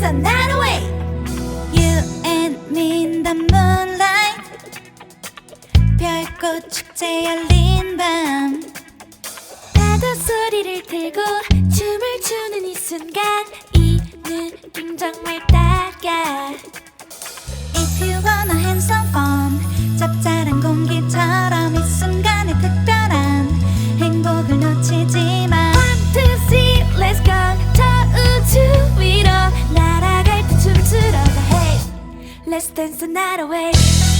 so not away. You and me in the moonlight. 별꽃 축제 열린 밤. 파도 소리를 들고 춤을 추는 이 순간 이 느낌 정말 따가. dance the night eh? away